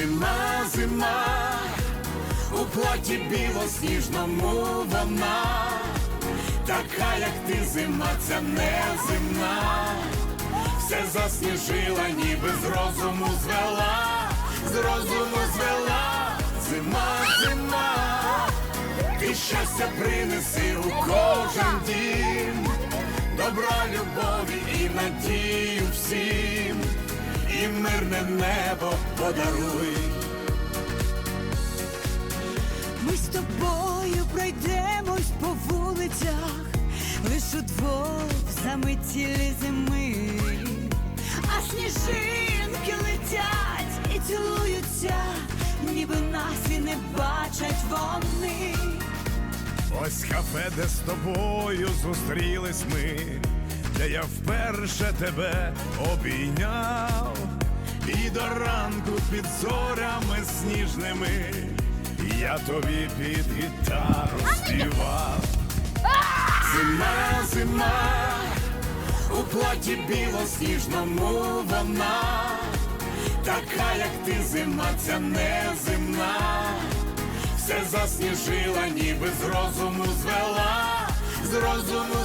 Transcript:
Зима, зима, у платі білосніжному вона, така, як ти зима, ця неземна, все засніжила, ніби з розуму звела, з розуму звела, зима, зима, ти щастя принеси у кожен дім, добра любові і надію всім, і мирне небо тобою пройдемось по вулицях, лиш удвох заметілі зими, а сніжинки летять і цілуються, ніби нас і не бачать вони. Ось кафе, де з тобою зустрілись ми, де я вперше тебе обійняв, і до ранку під зорями сніжними я тобі під гітару співав. Зима, зима, у платі білосніжному вона, така, як ти зима, ця неземна, все засніжила, ніби з розуму звела, з розуму.